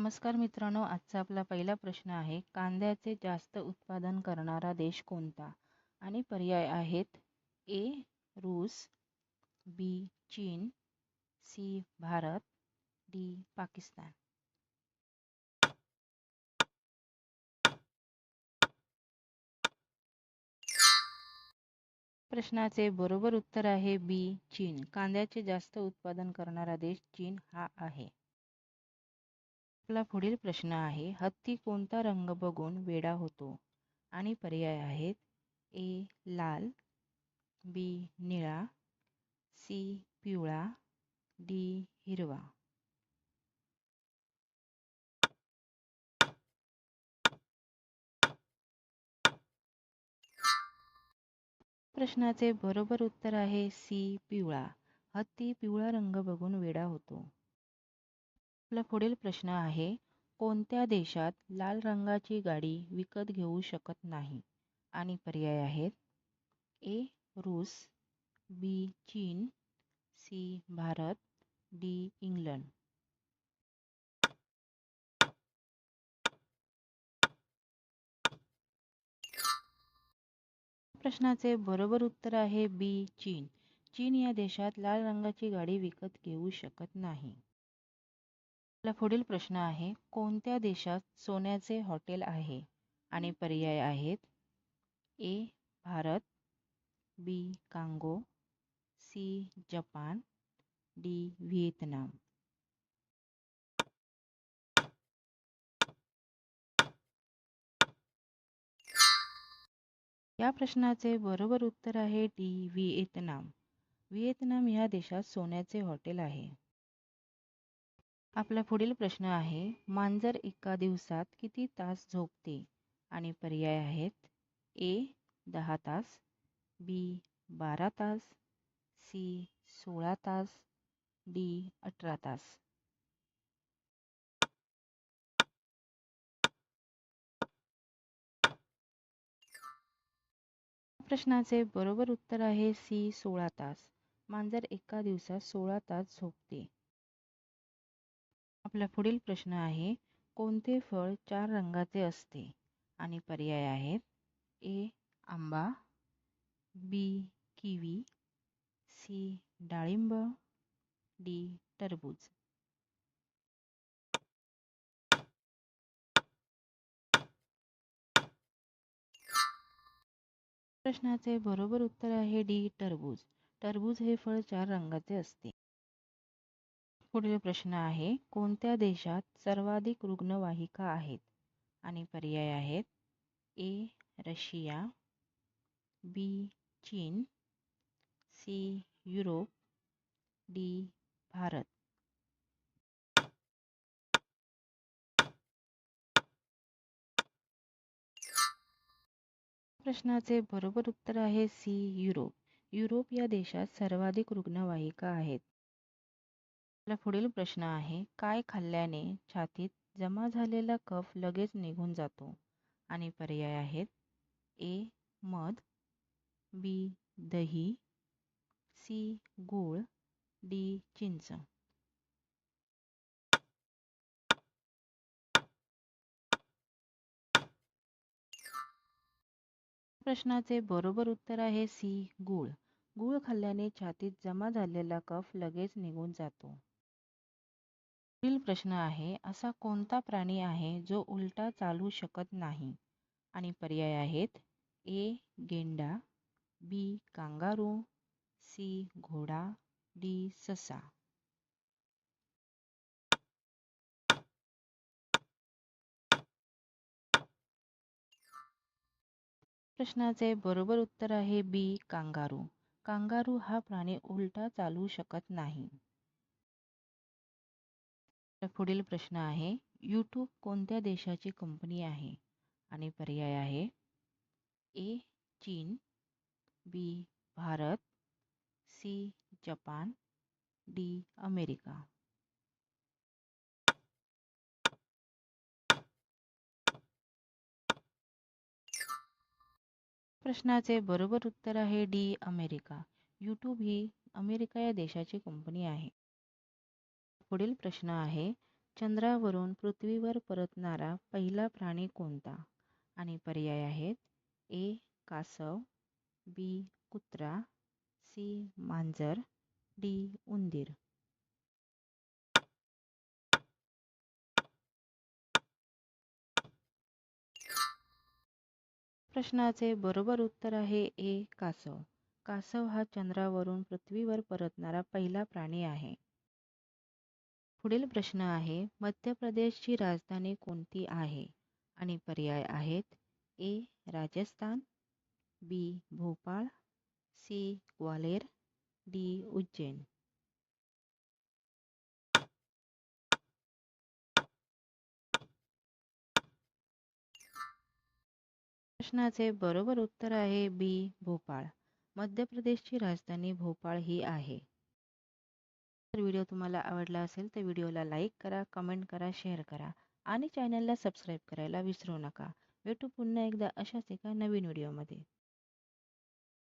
नमस्कार मित्रांनो आजचा आपला पहिला प्रश्न आहे कांद्याचे जास्त उत्पादन करणारा देश कोणता? आणि पर्याय आहेत ए रूस बी चीन सी भारत डी पाकिस्तान. प्रश्नाचे बरोबर उत्तर आहे बी चीन. कांद्याचे जास्त उत्पादन करणारा देश चीन हा आहे. आपला पुढील प्रश्न आहे हत्ती कोणता रंग बघून वेडा होतो? आणि पर्याय आहेत ए लाल बी निळा सी पिवळा डी हिरवा. प्रश्नाचे बरोबर उत्तर आहे सी पिवळा. हत्ती पिवळा रंग बघून वेडा होतो. आपला पुढील प्रश्न आहे कोणत्या देशात लाल रंगाची गाडी विकत घेऊ शकत नाही? आणि पर्याय आहेत ए रूस बी चीन सी भारत डी इंग्लंड. प्रश्नाचे बरोबर उत्तर आहे बी चीन. चीन या देशात लाल रंगाची गाडी विकत घेऊ शकत नाही. आपला पुढील प्रश्न आहे कोणत्या देशात सोन्याचे हॉटेल आहे आणि पर्याय आहेत? A Bharat B Congo C Japan D Vietnam. या प्रश्नाचे बरोबर उत्तर आहे डी व्हिएतनाम. व्हिएतनाम या देशात सोन्याचे हॉटेल आहे. आपला पुढील प्रश्न आहे मांजर एका दिवसात किती तास झोपते? आणि पर्याय आहेत ए दहा तास बी बारा तास सी सोळा तास डी अठरा तास. प्रश्नाचे बरोबर उत्तर आहे सी सोळा तास. मांजर एका दिवसात सोळा तास झोपते. आपला पुढील प्रश्न आहे कोणते फळ चार रंगाचे असते? आणि पर्याय आहेत ए आंबा बी किवी सी डाळिंब डी टरबूज. प्रश्नाचे बरोबर उत्तर आहे डी टरबूज. टरबूज हे फळ चार रंगाचे असते. पुढील प्रश्न आहे कोणत्या देशात सर्वाधिक रुग्णवाहिका आहेत? आणि पर्याय आहेत ए रशिया बी चीन सी युरोप डी भारत. प्रश्नाचे बरोबर उत्तर आहे सी युरोप. युरोप या देशात सर्वाधिक रुग्णवाहिका आहेत. आपला पुढील प्रश्न आहे काय खाल्ल्याने छातीत जमा झालेला कफ लगेच निघून जातो आणि पर्याय आहेत? ए. मध बी. दही सी. गूळ डी. चिंच. प्रश्नाचे बरोबर उत्तर आहे सी. गूळ. गूळ खाल्ल्याने छातीत जमा झालेला कफ लगेच निघून जातो. पुढील प्रश्न आहे असा कोणता प्राणी आहे जो उलटा चालू शकत नाही? आणि पर्याय आहेत ए गेंडा बी कांगारू सी घोडा डी ससा. प्रश्नाचे बरोबर उत्तर आहे बी कांगारू. कांगारू हा प्राणी उलटा चालू शकत नाही. पुढील प्रश्न आहे यूट्यूब कोणत्या देशाची कंपनी आहे? आणि पर्याय आहे ए चीन B Bharat C Japan D America. प्रश्नाचे बरोबर उत्तर आहे डी अमेरिका. यूट्यूब ही अमेरिका या देशाची कंपनी आहे. पुढील प्रश्न आहे चंद्रावरून पृथ्वीवर परतणारा पहिला प्राणी कोणता? आणि पर्याय आहेत ए कासव बी कुत्रा सी मांजर डी उंदीर. प्रश्नाचे बरोबर उत्तर आहे ए कासव. कासव हा चंद्रावरून पृथ्वीवर परतणारा पहिला प्राणी आहे. पुढील प्रश्न आहे मध्य प्रदेशची राजधानी कोणती आहे? आणि पर्याय आहेत A Rajasthan B Bhopal C Gwalior D Ujjain. प्रश्नाचे बरोबर उत्तर आहे बी भोपाळ. मध्य प्रदेशची राजधानी भोपाळ ही आहे. तर व्हिडिओ तुम्हाला आवडला असेल तर व्हिडिओला लाईक करा कमेंट करा शेअर करा आणि चॅनलला सबस्क्राईब करायला विसरू नका. भेटू पुन्हा एकदा अशाच एका नवीन व्हिडिओमध्ये.